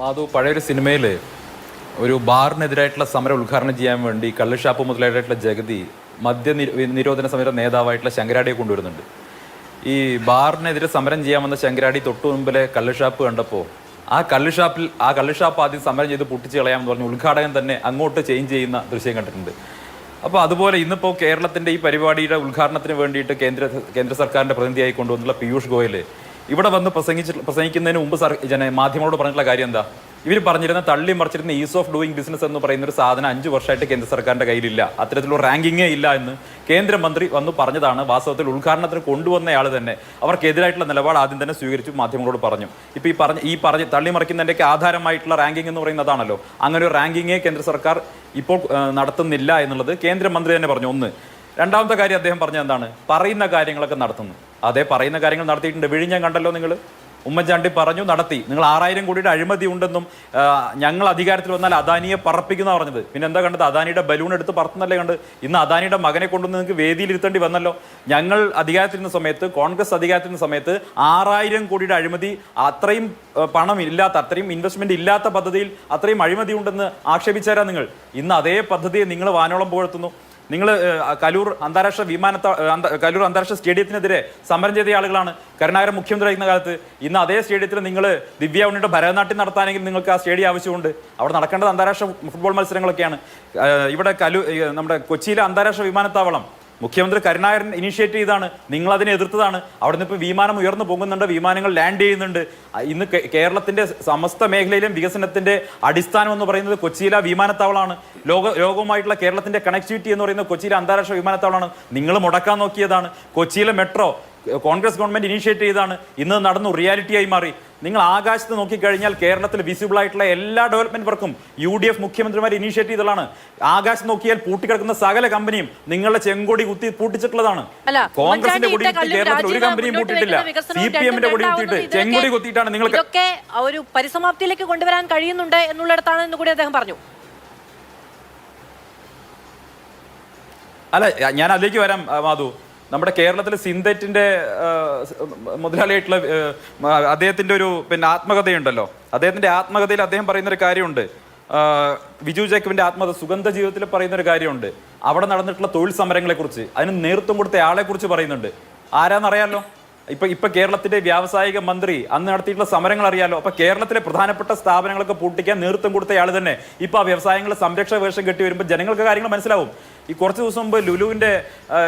മാധു പഴയൊരു സിനിമയിൽ ഒരു ബാറിനെതിരായിട്ടുള്ള സമരം ഉദ്ഘാടനം ചെയ്യാൻ വേണ്ടി കള്ളുഷാപ്പ് മുതലായിട്ടുള്ള ജഗതി മദ്യ നിരോധന സമര നേതാവായിട്ടുള്ള ശങ്കരാടിയെ കൊണ്ടുവരുന്നുണ്ട്. ഈ ബാറിനെതിരെ സമരം ചെയ്യാൻ വന്ന ശങ്കരാടി തൊട്ടു മുമ്പിലെ കള്ളുഷാപ്പ് കണ്ടപ്പോൾ ആ കള്ളുഷാപ്പിൽ ആ കള്ളുഷാപ്പ് ആദ്യം സമരം ചെയ്ത് പൊട്ടിച്ച് കളയാമെന്ന് പറഞ്ഞ് ഉദ്ഘാടകൻ തന്നെ അങ്ങോട്ട് ചേഞ്ച് ചെയ്യുന്ന ദൃശ്യം കണ്ടിട്ടുണ്ട്. അപ്പോൾ അതുപോലെ ഇന്നിപ്പോൾ കേരളത്തിന്റെ ഈ പരിപാടിയുടെ ഉദ്ഘാടനത്തിന് വേണ്ടിയിട്ട് കേന്ദ്ര കേന്ദ്ര സർക്കാരിന്റെ പ്രതിനിധിയായി കൊണ്ടുവന്നുള്ള പീയൂഷ് ഗോയൽ ഇവിടെ വന്ന് പ്രസംഗിച്ച പ്രസംഗിക്കുന്നതിന് മുമ്പ് സർ ജന മാധ്യമങ്ങളോട് പറഞ്ഞിട്ടുള്ള കാര്യം എന്താ? ഇവർ പറഞ്ഞിരുന്ന തള്ളി മറിച്ചിരുന്ന ഈസ് ഓഫ് ഡൂയിങ് ബിസിനസ് എന്ന് പറയുന്ന ഒരു സാധനം അഞ്ച് വർഷമായിട്ട് കേന്ദ്ര സർക്കാരിന്റെ കയ്യിലില്ല. അത്തരത്തിലുള്ള റാങ്കിങ്ങേ ഇല്ല എന്ന് കേന്ദ്രമന്ത്രി വന്ന് പറഞ്ഞതാണ്. വാസ്തവത്തിൽ ഉദ്ഘാടനത്തിന് കൊണ്ടുവന്നയാൾ തന്നെ. അവർക്കെതിരായിട്ടുള്ള നിലപാട് ആദ്യം തന്നെ സ്വീകരിച്ചു മാധ്യമങ്ങളോട് പറഞ്ഞു. ഇപ്പോൾ ഈ പറഞ്ഞ ഈ പറഞ്ഞ തള്ളി മറിക്കുന്നതിന്റെയൊക്കെ ആധാരമായിട്ടുള്ള റാങ്കിങ് എന്ന് പറയുന്നതാണല്ലോ അങ്ങനെ ഒരു റാങ്കിങ്ങേ കേന്ദ്ര സർക്കാർ ഇപ്പോൾ നടത്തുന്നില്ല എന്നുള്ളത് കേന്ദ്രമന്ത്രി തന്നെ പറഞ്ഞു. ഒന്ന്. രണ്ടാമത്തെ കാര്യം അദ്ദേഹം പറഞ്ഞത് എന്താണ്? പറയുന്ന കാര്യങ്ങളൊക്കെ നടത്തുന്നു. അതേ പറയുന്ന കാര്യങ്ങൾ നടത്തിയിട്ടുണ്ട്. വിഴിഞ്ഞം കണ്ടല്ലോ നിങ്ങൾ ഉമ്മൻചാണ്ടി പറഞ്ഞു നടത്തി. നിങ്ങൾ ആറായിരം കോടിയുടെ അഴിമതി ഉണ്ടെന്നും ഞങ്ങൾ അധികാരത്തിൽ വന്നാൽ അദാനിയെ പറപ്പിക്കുന്ന പറഞ്ഞത്. പിന്നെ എന്താ കണ്ടത്? അദാനിയുടെ ബലൂൺ എടുത്ത് പറത്തുന്നല്ലേ കണ്ട് ഇന്ന് അദാനിയുടെ മകനെ കൊണ്ടുവന്ന് നിങ്ങൾക്ക് വേദിയിൽ ഇരുത്തേണ്ടി വന്നല്ലോ. ഞങ്ങൾ അധികാരത്തിരുന്ന സമയത്ത് കോൺഗ്രസ് അധികാരത്തിരുന്ന സമയത്ത് ആറായിരം കോടിയുടെ അഴിമതി അത്രയും പണം ഇല്ലാത്ത അത്രയും ഇൻവെസ്റ്റ്മെന്റ് ഇല്ലാത്ത പദ്ധതിയിൽ അത്രയും അഴിമതി ഉണ്ടെന്ന് ആക്ഷേപിച്ചാരാ നിങ്ങൾ? ഇന്ന് അതേ പദ്ധതിയെ നിങ്ങൾ വാനോളം പുകഴ്ത്തുന്നു. നിങ്ങൾ കലൂർ അന്താരാഷ്ട്ര വിമാനത്ത കലൂർ അന്താരാഷ്ട്ര സ്റ്റേഡിയത്തിനെതിരെ സമരം ചെയ്ത ആളുകളാണ് കരുണാകരൻ മുഖ്യമന്ത്രി ആയിരുന്ന കാലത്ത്. ഇന്ന് അതേ സ്റ്റേഡിയത്തിൽ നിങ്ങൾ ദിവ്യ ഉണ്ണിയുടെ ഭരതനാട്യം നടത്താനെങ്കിൽ നിങ്ങൾക്ക് ആ സ്റ്റേഡിയം ആവശ്യമുണ്ട്. അവിടെ നടക്കേണ്ടത് അന്താരാഷ്ട്ര ഫുട്ബോൾ മത്സരങ്ങളൊക്കെയാണ്. ഇവിടെ കലു നമ്മുടെ കൊച്ചിയിലെ അന്താരാഷ്ട്ര വിമാനത്താവളം മുഖ്യമന്ത്രി കരുണാകരൻ ഇനിഷ്യേറ്റ് ചെയ്താണ്. നിങ്ങൾ അതിനെ എതിർത്തതാണ്. അവിടെ നിന്ന് ഇപ്പോൾ വിമാനം ഉയർന്നു പോകുന്നുണ്ട് വിമാനങ്ങൾ ലാൻഡ് ചെയ്യുന്നുണ്ട്. ഇന്ന് കേരളത്തിന്റെ സമസ്ത മേഖലയിലും വികസനത്തിന്റെ അടിസ്ഥാനം എന്ന് പറയുന്നത് കൊച്ചിയില വിമാനത്താവളമാണ്. ലോക ലോകവുമായിട്ടുള്ള കേരളത്തിന്റെ കണക്ടിവിറ്റി എന്ന് പറയുന്നത് കൊച്ചിയിലെ അന്താരാഷ്ട്ര വിമാനത്താവളമാണ്. നിങ്ങൾ മുടക്കാൻ നോക്കിയതാണ്. കൊച്ചിയിലെ മെട്രോ കോൺഗ്രസ് ഗവൺമെന്റ് ഇനീഷ്യേറ്റ് ചെയ്താണ് ഇന്ന് നടന്നു റിയാലിറ്റിയായി മാറി. നിങ്ങൾ ആകാശത്ത് നോക്കിക്കഴിഞ്ഞാൽ കേരളത്തിൽ വിസിബിൾ ആയിട്ടുള്ള എല്ലാ ഡെവലപ്മെന്റ് വർക്കും യു ഡി എഫ് മുഖ്യമന്ത്രിമാർ ഇനീഷ്യേറ്റ് ചെയ്തതാണ്. ആകാശം നോക്കിയാൽ പൂട്ടിക്കിടക്കുന്ന സകല കമ്പനിയും നിങ്ങളുടെ ചെങ്കൊടി കുത്തി പൂട്ടിച്ചിട്ടുള്ളതാണ്. കോൺഗ്രസിന്റെ കൊടി കുത്തി കേരളത്തിൽ ഒരു കമ്പനിയും പൂട്ടിട്ടില്ല സി പി എമ്മിന്റെ കൊടി കുത്തിയിട്ട് ചെങ്കൊടി കുത്തിയിട്ടാണ്. നിങ്ങൾക്ക് ഒരു പരിസമാപ്തിയിലേക്ക് കൊണ്ടുവരാൻ കഴിയുന്നുണ്ട് എന്നുള്ളിടത്താണ് എന്ന് കൂടി അദ്ദേഹം പറഞ്ഞു. അല്ല ഞാൻ അതിലേക്ക് വരാം മാധു. നമ്മുടെ കേരളത്തിൽ സിന്തറ്റിന്റെ മുതലാളിയായിട്ടുള്ള അദ്ദേഹത്തിന്റെ ഒരു പിന്നെ ആത്മകഥയുണ്ടല്ലോ. അദ്ദേഹത്തിന്റെ ആത്മകഥയിൽ അദ്ദേഹം പറയുന്ന ഒരു കാര്യമുണ്ട് വിജു ജേക്കബിന്റെ ആത്മകഥ സുഗന്ധ ജീവിതത്തിൽ പറയുന്ന ഒരു കാര്യമുണ്ട്. അവിടെ നടന്നിട്ടുള്ള തൊഴിൽ സമരങ്ങളെ കുറിച്ച് അതിന് നേതൃത്വം കൊടുത്ത ആളെ കുറിച്ച് പറയുന്നുണ്ട്. ആരാന്നറിയാലോ? ഇപ്പൊ ഇപ്പൊ കേരളത്തിന്റെ വ്യാവസായിക മന്ത്രി അന്ന് നടത്തിയിട്ടുള്ള സമരങ്ങൾ അറിയാലോ അപ്പൊ കേരളത്തിലെ പ്രധാനപ്പെട്ട സ്ഥാപനങ്ങളൊക്കെ പൂട്ടിക്കാൻ നേതൃത്വം കൊടുത്ത ആൾ തന്നെ. ഇപ്പൊ ആ വ്യവസായങ്ങളുടെ സംരക്ഷണ വേഷം കെട്ടി വരുമ്പോൾ ജനങ്ങൾക്ക് കാര്യങ്ങൾ മനസ്സിലാവും. ഈ കുറച്ച് ദിവസം മുമ്പ് ലുലുവിന്റെ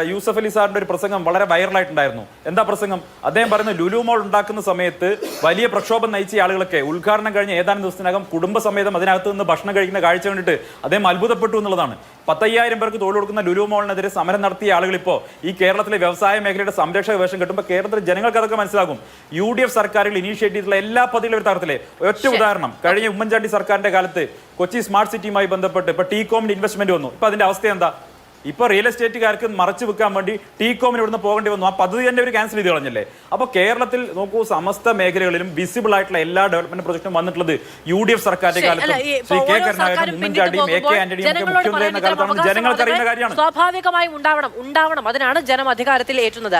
യൂസഫ് അലി സാറിന്റെ ഒരു പ്രസംഗം വളരെ വൈറലായിട്ടുണ്ടായിരുന്നു. എന്താ പ്രസംഗം? അദ്ദേഹം പറയുന്നത് ലുലു മോൾ ഉണ്ടാക്കുന്ന സമയത്ത് വലിയ പ്രക്ഷോഭം നയിച്ച ആളുകളൊക്കെ ഉദ്ഘാടനം കഴിഞ്ഞ ഏതാനും ദിവസത്തിനകം കുടുംബസമേതം അതിനകത്ത് നിന്ന് ഭക്ഷണം കഴിക്കുന്ന കാഴ്ച കണ്ടിട്ട് അദ്ദേഹം അത്ഭുതപ്പെട്ടു എന്നുള്ളതാണ്. പത്തയ്യായിരം പേർക്ക് തൊഴിൽ കൊടുക്കുന്ന ലുലു മോളിനെതിരെ സമരം നടത്തിയ ആളുകൾ ഇപ്പോൾ ഈ കേരളത്തിലെ വ്യവസായ മേഖലയുടെ സംരക്ഷക വേഷം കിട്ടുമ്പോൾ കേരളത്തിലെ ജനങ്ങൾക്ക് അതൊക്കെ മനസ്സിലാകും. യു ഡി എഫ് സർക്കാരുകൾ ഇനീഷ്യേറ്റ് ചെയ്തിട്ടുള്ള എല്ലാ പദ്ധതികളും ഒരു തരത്തിലെ. ഒറ്റ ഉദാഹരണം കഴിഞ്ഞ ഉമ്മൻചാണ്ടി സർക്കാരിന്റെ കാലത്ത് കൊച്ചി സ്മാർട്ട് സിറ്റിയുമായി ബന്ധപ്പെട്ട് ഇപ്പൊ ടീകോമിന്റെ ഇൻവെസ്റ്റ്മെന്റ് വന്നു. ഇപ്പൊ അതിന്റെ അവസ്ഥ എന്താ? ഇപ്പൊ റിയൽ എസ്റ്റേറ്റുകാർക്ക് മറച്ചു വെക്കാൻ വേണ്ടി ടീകോമിന് ഇവിടുന്ന് പോകേണ്ടി വന്നു. ആ പദ്ധതി തന്നെ ഒരു ക്യാൻസൽ ചെയ്ത് കളഞ്ഞല്ലേ? അപ്പൊ കേരളത്തിൽ നോക്കൂ സമസ്ത മേഖലകളിലും വിസിബിൾ ആയിട്ടുള്ള എല്ലാ ഡെവലപ്മെന്റ് പ്രൊജക്ടും വന്നിട്ടുള്ളത് യു ഡി എഫ് സർക്കാരിന്റെ കാലത്ത് ശ്രീ കെ കരുണാകരനും ഉമ്മൻചാണ്ടിയും എ കെ ആന്റണിയും ഒക്കെ മുഖ്യമന്ത്രി എന്ന കാലത്താണ് ജനങ്ങൾക്ക് അറിയുന്ന കാര്യമാണ്. സ്വാഭാവികമായും ഉണ്ടാവണം ഉണ്ടാവണം അതിനാണ് ജനം അധികാരത്തിൽ ഏറ്റുന്നത്.